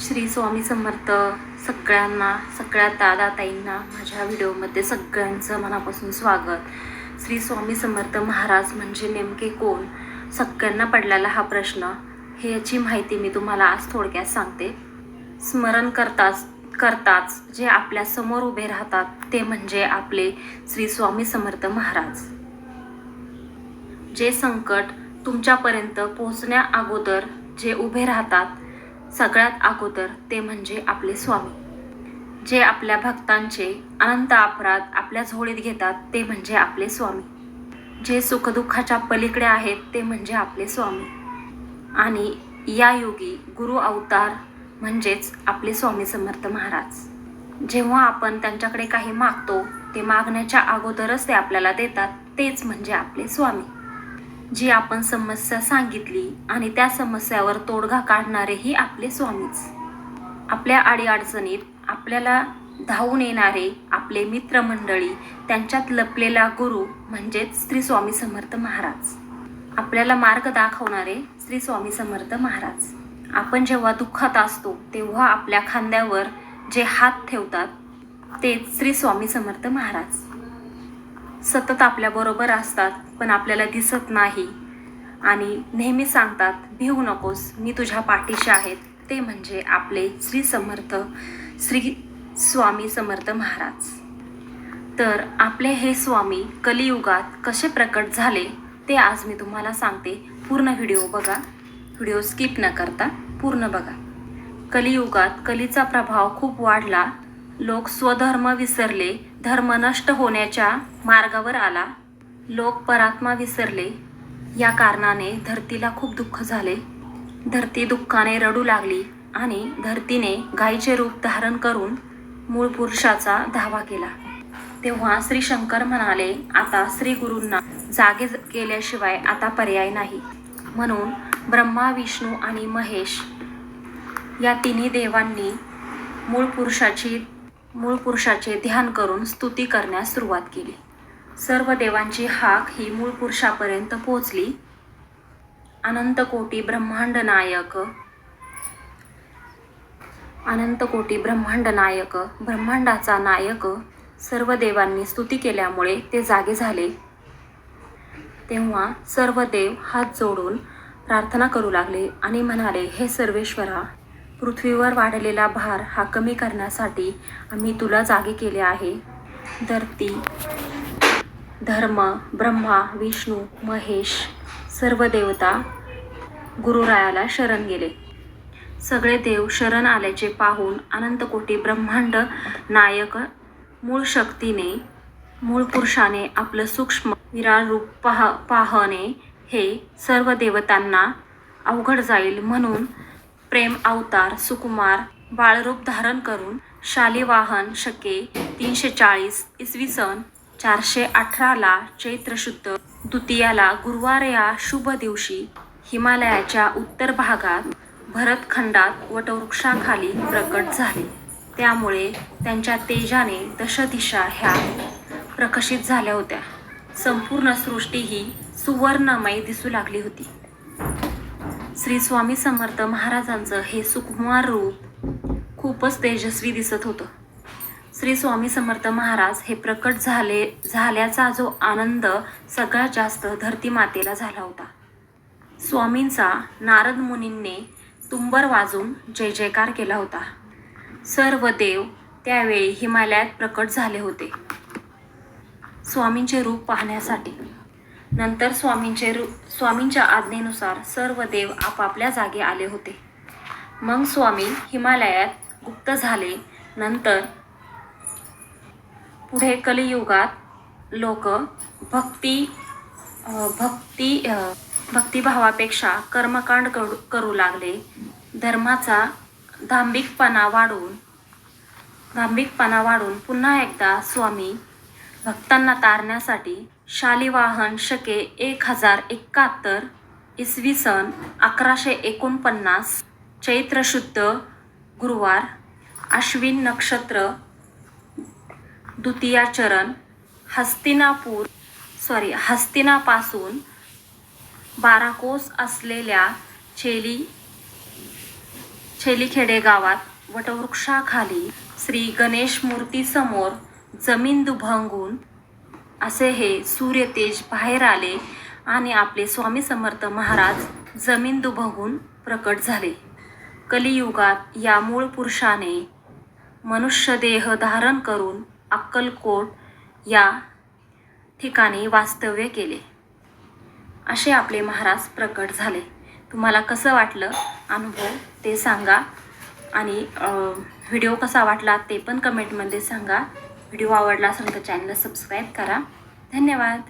श्री स्वामी समर्थ सगळ्यांना सगळ्या दादा ताईंना माझ्या व्हिडिओमध्ये सगळ्यांचं मनापासून स्वागत. श्री स्वामी समर्थ महाराज म्हणजे नेमके कोण? सगळ्यांना पडलेला हा प्रश्न. हे याची माहिती मी तुम्हाला आज थोडक्यात सांगते. स्मरण करताच करताच जे आपल्यासमोर उभे राहतात ते म्हणजे आपले श्री स्वामी समर्थ महाराज. जे संकट तुमच्यापर्यंत पोहोचण्या अगोदर जे उभे राहतात सगळ्यात अगोदर ते म्हणजे आपले स्वामी. जे आपल्या भक्तांचे अनंत अपराध आपल्या झोळीत घेतात ते म्हणजे आपले स्वामी. जे सुखदुःखाच्या पलीकडे आहेत ते म्हणजे आपले स्वामी. आणि या योगी गुरु अवतार म्हणजेच आपले स्वामी समर्थ महाराज. जेव्हा आपण त्यांच्याकडे काही मागतो ते मागण्याच्या अगोदरच ते आपल्याला देतात तेच म्हणजे आपले स्वामी. जी आपण समस्या सांगितली आणि त्या समस्यावर तोडगा काढणारेही आपले स्वामीच. आपल्या अडीअडचणीत आपल्याला धावून येणारे आपले मित्रमंडळी त्यांच्यात लपलेला गुरु म्हणजेच श्री स्वामी समर्थ महाराज. आपल्याला मार्ग दाखवणारे श्री स्वामी समर्थ महाराज. आपण जेव्हा दुःखात असतो तेव्हा आपल्या खांद्यावर जे हात ठेवतात ते श्री स्वामी समर्थ महाराज. सतत आपल्याबरोबर असतात पण आपल्याला दिसत नाही. आणि नेहमी सांगतात भिवू नकोस मी तुझ्या पाठीशी आहेत ते म्हणजे आपले श्री समर्थ श्री स्वामी समर्थ महाराज. तर आपले हे स्वामी कलियुगात कसे प्रकट झाले ते आज मी तुम्हाला सांगते. पूर्ण व्हिडिओ बघा. व्हिडिओ स्किप न करता पूर्ण बघा. कलियुगात कलीचा प्रभाव खूप वाढला. लोक स्वधर्म विसरले धर्म नष्ट होण्याच्या मार्गावर आला. लोक परात्मा विसरले. या कारणाने धरतीला खूप दुःख झाले. धरती दुःखाने रडू लागली आणि धरतीने गायीचे रूप धारण करून मूळ पुरुषाचा धावा केला. तेव्हा श्री शंकर म्हणाले आता श्री गुरूंना जागे केल्याशिवाय आता पर्याय नाही. म्हणून ब्रह्मा विष्णू आणि महेश या तिन्ही देवांनी मूळ पुरुषाची मूळ पुरुषाचे ध्यान करून स्तुती करण्यास सुरुवात केली. सर्व देवांची हाक ही मूळ पुरुषापर्यंत पोहोचली. अनंतकोटी ब्रह्मांड नायक. अनंतकोटी ब्रह्मांड नायक ब्रह्मांडाचा नायक. सर्व देवांनी स्तुती केल्यामुळे ते जागे झाले. तेव्हा सर्व देव हात जोडून प्रार्थना करू लागले आणि म्हणाले हे सर्वेश्वरा पृथ्वीवर वाढलेला भार हा कमी करण्यासाठी आम्ही तुला जागे केले आहे. धरती धर्म ब्रह्मा विष्णू महेश सर्व देवता गुरुरायाला शरण गेले. सगळे देव शरण आल्याचे पाहून अनंतकोटी ब्रह्मांड नायक मूळ शक्तीने मूळ पुरुषाने आपलं सूक्ष्म विराळ रूप पाह पाहणे हे सर्व देवतांना अवघड जाईल म्हणून प्रेम अवतार सुकुमार बाळरूप धारण करून शालिवाहन शके तीनशे चाळीस इसवी सन चारशे अठराला चैत्र शुद्ध द्वितीयाला गुरुवार या शुभ दिवशी हिमालयाच्या उत्तर भागात भरतखंडात वटवृक्षाखाली प्रकट झाले. त्यामुळे त्यांच्या तेजाने दशदिशा ह्या प्रकाशित झाल्या होत्या. संपूर्ण सृष्टी ही सुवर्णमय दिसू लागली होती. श्री स्वामी समर्थ महाराजांचं हे सुकुमार रूप खूपच तेजस्वी दिसत होतं. श्री स्वामी समर्थ महाराज हे प्रकट झाले झाल्याचा जो आनंद सगळ्यात जास्त धरती मातेला झाला होता. स्वामींचा नारद मुनींनी तुंबर वाजून जय जयकार केला होता. सर्व देव त्यावेळी हिमालयात प्रकट झाले होते. स्वामींचे रूप पाहण्यासाठी नंतर स्वामींचे रु स्वामींच्या आज्ञेनुसार सर्व देव आपापल्या जागी आले होते. मग स्वामी हिमालयात गुप्त झाले. नंतर पुढे कलियुगात लोक भक्ती भक्ती भक्तिभावापेक्षा कर्मकांड करू करू लागले. धर्माचा दांभिकपणा वाढून दांभिकपणा वाढून पुन्हा एकदा स्वामी भक्तांना तारण्यासाठी शालिवाहन शके एक हजार एकाहत्तर इसवी सन अकराशे एकोणपन्नास चैत्र शुद्ध गुरुवार आश्विन नक्षत्र द्वितीया चरण हस्तिनापूर सॉरी हस्तिनापासून बारा कोस असलेल्या चेली छेलीखेडे गावात वटवृक्षाखाली श्री गणेश मूर्तीसमोर जमीन दुभंगून असे हे सूर्यतेज बाहेर आले आणि आपले स्वामी समर्थ महाराज जमीन दुभगून प्रकट झाले. कलियुगात या मूळ पुरुषाने मनुष्यदेह धारण करून अक्कलकोट या ठिकाणी वास्तव्य केले. असे आपले महाराज प्रकट झाले. तुम्हाला कसं वाटलं? अनुभव ते सांगा आणि व्हिडिओ कसा वाटला ते पण कमेंटमध्ये सांगा. व्हिडिओ आवडला असेल तर चॅनलला सबस्क्राईब करा. धन्यवाद.